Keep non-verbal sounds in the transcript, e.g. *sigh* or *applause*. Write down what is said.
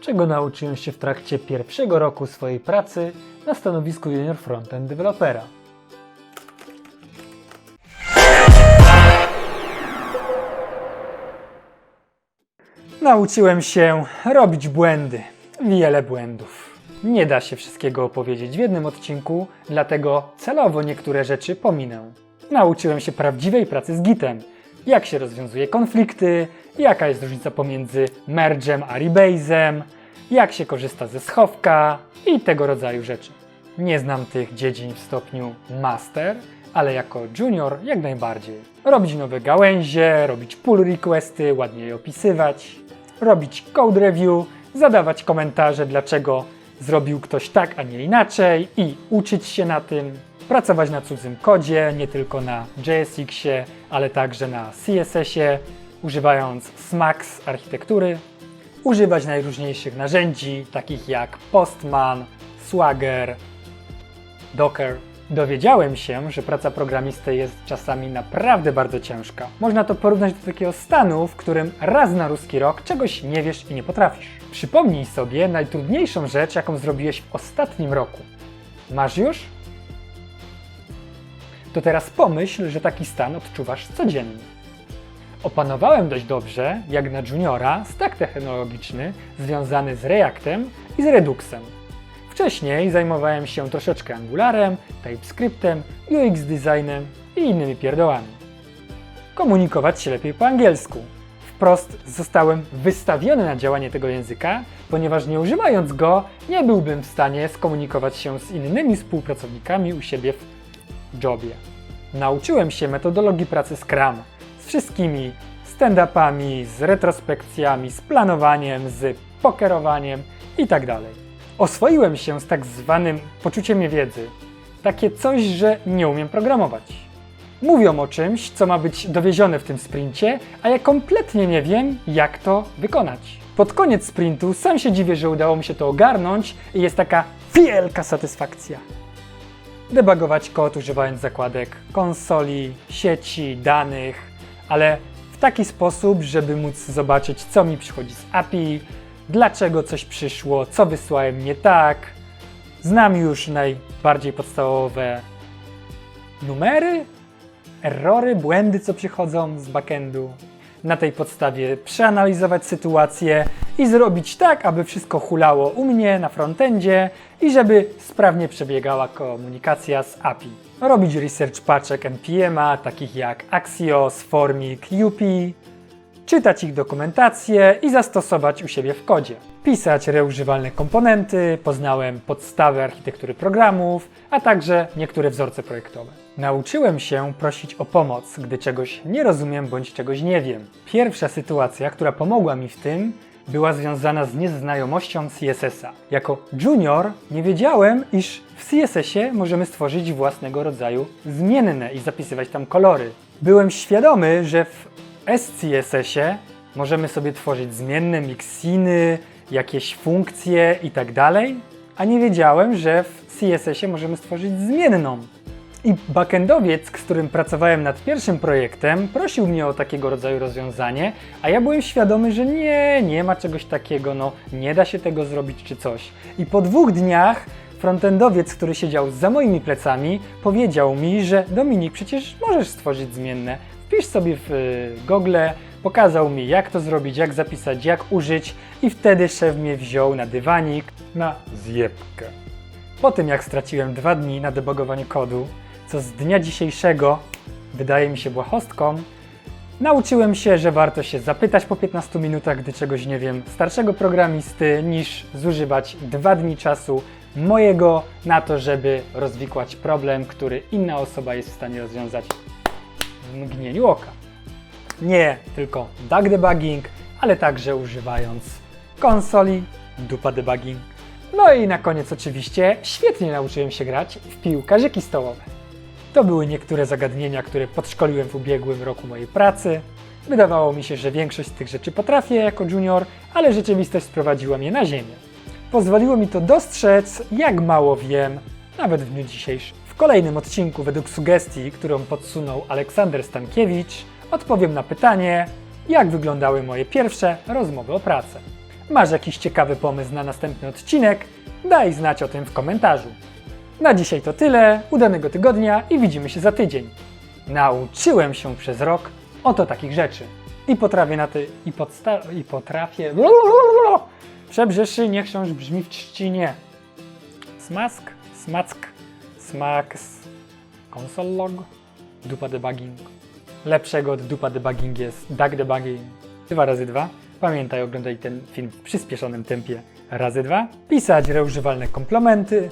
czego nauczyłem się w trakcie pierwszego roku swojej pracy na stanowisku junior frontend developera. Nauczyłem się robić błędy. Wiele błędów. Nie da się wszystkiego opowiedzieć w jednym odcinku, dlatego celowo niektóre rzeczy pominę. Nauczyłem się prawdziwej pracy z Gitem. Jak się rozwiązuje konflikty, jaka jest różnica pomiędzy merge'em a rebase'em, jak się korzysta ze schowka i tego rodzaju rzeczy. Nie znam tych dziedzin w stopniu master, ale jako junior jak najbardziej. Robić nowe gałęzie, robić pull requesty, ładnie je opisywać, robić code review, zadawać komentarze, dlaczego zrobił ktoś tak, a nie inaczej i uczyć się na tym, pracować na cudzym kodzie, nie tylko na JSX-ie, ale także na CSS-ie, używając Smax architektury, używać najróżniejszych narzędzi, takich jak Postman, Swagger, Docker. Dowiedziałem się, że praca programisty jest czasami naprawdę bardzo ciężka. Można to porównać do takiego stanu, w którym raz na ruski rok czegoś nie wiesz i nie potrafisz. Przypomnij sobie najtrudniejszą rzecz, jaką zrobiłeś w ostatnim roku. Masz już? To teraz pomyśl, że taki stan odczuwasz codziennie. Opanowałem dość dobrze, jak na juniora, stack technologiczny związany z Reactem i z Reduxem. Wcześniej zajmowałem się troszeczkę Angularem, TypeScriptem, UX designem i innymi pierdołami. Komunikować się lepiej po angielsku. Wprost zostałem wystawiony na działanie tego języka, ponieważ nie używając go, nie byłbym w stanie skomunikować się z innymi współpracownikami u siebie w jobie. Nauczyłem się metodologii pracy Scrum z wszystkimi stand-upami, z retrospekcjami, z planowaniem, z pokerowaniem itd. Oswoiłem się z tak zwanym poczuciem wiedzy. Takie coś, że nie umiem programować. Mówią o czymś, co ma być dowiezione w tym sprincie, a ja kompletnie nie wiem, jak to wykonać. Pod koniec sprintu sam się dziwię, że udało mi się to ogarnąć i jest taka wielka satysfakcja debugować kod używając zakładek konsoli, sieci, danych, ale w taki sposób, żeby móc zobaczyć, co mi przychodzi z API, dlaczego coś przyszło, co wysłałem nie tak. Znam już najbardziej podstawowe numery, errory, błędy, co przychodzą z backendu. Na tej podstawie przeanalizować sytuację i zrobić tak, aby wszystko hulało u mnie na frontendzie i żeby sprawnie przebiegała komunikacja z API. Robić research paczek NPM-a, takich jak Axios, Formic, UP, czytać ich dokumentację i zastosować u siebie w kodzie. Pisać reużywalne komponenty, poznałem podstawy architektury programów, a także niektóre wzorce projektowe. Nauczyłem się prosić o pomoc, gdy czegoś nie rozumiem bądź czegoś nie wiem. Pierwsza sytuacja, która pomogła mi w tym, była związana z nieznajomością CSS-a. Jako junior nie wiedziałem, iż w CSS-ie możemy stworzyć własnego rodzaju zmienne i zapisywać tam kolory. Byłem świadomy, że w SCSS-ie możemy sobie tworzyć zmienne mixiny, jakieś funkcje i tak a nie wiedziałem, że w CSS-ie możemy stworzyć zmienną. I backendowiec, z którym pracowałem nad pierwszym projektem, prosił mnie o takiego rodzaju rozwiązanie, a ja byłem świadomy, że nie, nie ma czegoś takiego, no nie da się tego zrobić czy coś. I po dwóch dniach frontendowiec, który siedział za moimi plecami, powiedział mi, że Dominik, przecież możesz stworzyć zmienne. Wpisz sobie w y, Google, pokazał mi jak to zrobić, jak zapisać, jak użyć i wtedy szef mnie wziął na dywanik na zjebkę. Po tym jak straciłem dwa dni na debugowaniu kodu, co z dnia dzisiejszego wydaje mi się błahostką, nauczyłem się, że warto się zapytać po 15 minutach, gdy czegoś nie wiem, starszego programisty, niż zużywać dwa dni czasu mojego na to, żeby rozwikłać problem, który inna osoba jest w stanie rozwiązać w mgnieniu oka. Nie tylko bug debugging, ale także używając konsoli, dupa debugging. No i na koniec oczywiście świetnie nauczyłem się grać w piłkarzyki stołowe. To były niektóre zagadnienia, które podszkoliłem w ubiegłym roku mojej pracy. Wydawało mi się, że większość z tych rzeczy potrafię jako junior, ale rzeczywistość sprowadziła mnie na ziemię. Pozwoliło mi to dostrzec, jak mało wiem, nawet w dniu dzisiejszym. W kolejnym odcinku, według sugestii, którą podsunął Aleksander Stankiewicz, odpowiem na pytanie, jak wyglądały moje pierwsze rozmowy o pracę. Masz jakiś ciekawy pomysł na następny odcinek? Daj znać o tym w komentarzu. Na dzisiaj to tyle, udanego tygodnia i widzimy się za tydzień. Nauczyłem się przez rok oto takich rzeczy. I potrafię na ty, i, podsta- i potrafię... *laughs* Przebrzeszy, niech książ brzmi w trzcinie. Smask, smack, smaks, console log, dupa debugging. Lepszego od dupa debugging jest duck debugging. 2 razy 2. Pamiętaj, oglądaj ten film w przyspieszonym tempie razy 2. Pisać reużywalne komplementy.